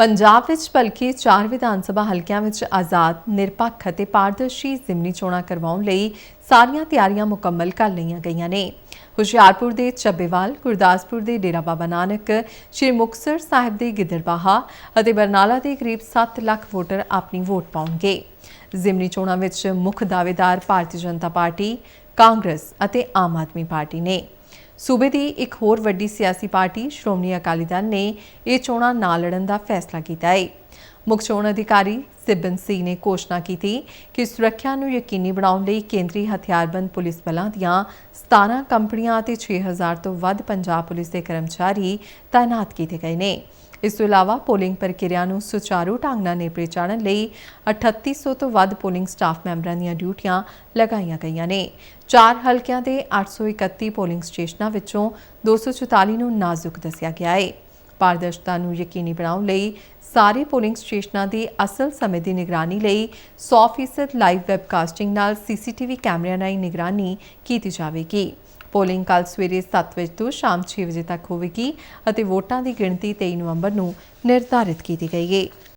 ਪੰਜਾਬ ਵਿੱਚ ਭਲਕੇ ਚਾਰ ਵਿਧਾਨ ਸਭਾ ਹਲਕਿਆਂ ਵਿੱਚ ਆਜ਼ਾਦ, ਨਿਰਪੱਖ ਅਤੇ ਪਾਰਦਰਸ਼ੀ ਜ਼ਿਮਨੀ ਚੋਣਾਂ ਕਰਵਾਉਣ ਲਈ ਸਾਰੀਆਂ ਤਿਆਰੀਆਂ ਮੁਕੰਮਲ ਕਰ ਲਈਆਂ ਗਈਆਂ ਨੇ। ਹੁਸ਼ਿਆਰਪੁਰ ਦੇ ਚੱਬੇਵਾਲ, ਗੁਰਦਾਸਪੁਰ ਦੇ ਡੇਰਾ ਬਾਬਾ ਨਾਨਕ, ਸ਼੍ਰੀ ਮੁਕਤਸਰ ਸਾਹਿਬ ਦੇ ਗਿੱਦੜਬਾਹਾ ਅਤੇ ਬਰਨਾਲਾ ਦੇ ਕਰੀਬ 7 ਲੱਖ ਵੋਟਰ ਆਪਣੀ ਵੋਟ ਪਾਉਣਗੇ। ਜ਼ਿਮਨੀ ਚੋਣਾਂ ਵਿੱਚ ਮੁੱਖ ਦਾਅਵੇਦਾਰ ਭਾਰਤੀ ਜਨਤਾ ਪਾਰਟੀ, ਕਾਂਗਰਸ ਅਤੇ ਆਮ ਆਦਮੀ ਪਾਰਟੀ ਨੇ। ਸੂਬੇ ਦੀ ਇੱਕ ਹੋਰ ਵੱਡੀ ਸਿਆਸੀ ਪਾਰਟੀ ਸ਼੍ਰੋਮਣੀ ਅਕਾਲੀ ਦਲ ਨੇ ਇਹ ਚੋਣਾਂ ਨਾ ਲੜਨ ਦਾ ਫੈਸਲਾ ਕੀਤਾ ਹੈ ਮੁੱਖ ਚੋਣ ਅਧਿਕਾਰੀ ਸਿਬਨ ਸਿੰਘ ਨੇ ਘੋਸ਼ਣਾ ਕੀਤੀ ਕਿ ਸੁਰੱਖਿਆ ਨੂੰ ਯਕੀਨੀ ਬਣਾਉਣ ਲਈ ਕੇਂਦਰੀ ਹਥਿਆਰਬੰਦ ਪੁਲਿਸ ਬਲਾਂ ਦੀਆਂ 17 ਕੰਪਨੀਆਂ ਅਤੇ 6000 ਤੋਂ ਵੱਧ ਪੰਜਾਬ ਪੁਲਿਸ ਦੇ ਕਰਮਚਾਰੀ ਤਾਇਨਾਤ ਕੀਤੇ ਗਏ ਨੇ। ਇਸ ਤੋਂ ਇਲਾਵਾ ਪੋਲਿੰਗ ਪ੍ਰਕਿਰਿਆ ਨੂੰ ਸੁਚਾਰੂ ਢੰਗ ਨਾਲ ਨੇਪਰੇ ਚਾੜਨ ਲਈ 3800 ਤੋਂ ਵੱਧ ਪੋਲਿੰਗ ਸਟਾਫ ਮੈਂਬਰਾਂ ਦੀਆਂ ਡਿਊਟੀਆਂ ਲਗਾਈਆਂ ਗਈਆਂ ਨੇ। ਚਾਰ ਹਲਕਿਆਂ ਦੇ 831 ਪੋਲਿੰਗ ਸਟੇਸ਼ਨਾਂ ਵਿੱਚੋਂ 244 ਨੂੰ ਨਾਜ਼ੁਕ ਦੱਸਿਆ ਗਿਆ ਹੈ ਪਾਰਦਰਸ਼ਤਾ ਨੂੰ ਯਕੀਨੀ ਬਣਾਉਣ ਲਈ ਸਾਰੇ ਪੋਲਿੰਗ ਸਟੇਸ਼ਨਾਂ ਦੀ ਅਸਲ ਸਮੇਂ ਦੀ ਨਿਗਰਾਨੀ ਲਈ 100% ਲਾਈਵ ਵੈਬਕਾਸਟਿੰਗ ਨਾਲ ਸੀਸੀਟੀਵੀ ਕੈਮਰਿਆਂ ਨਾਲ ਨਿਗਰਾਨੀ ਕੀਤੀ ਜਾਵੇਗੀ। ਪੋਲਿੰਗ ਕੱਲ ਸਵੇਰੇ 7 ਵਜੇ ਤੋਂ ਸ਼ਾਮ 6 ਵਜੇ ਤੱਕ ਹੋਵੇਗੀ ਅਤੇ ਵੋਟਾਂ ਦੀ ਗਿਣਤੀ 23 ਨਵੰਬਰ ਨੂੰ ਨਿਰਧਾਰਿਤ ਕੀਤੀ ਗਈ ਹੈ।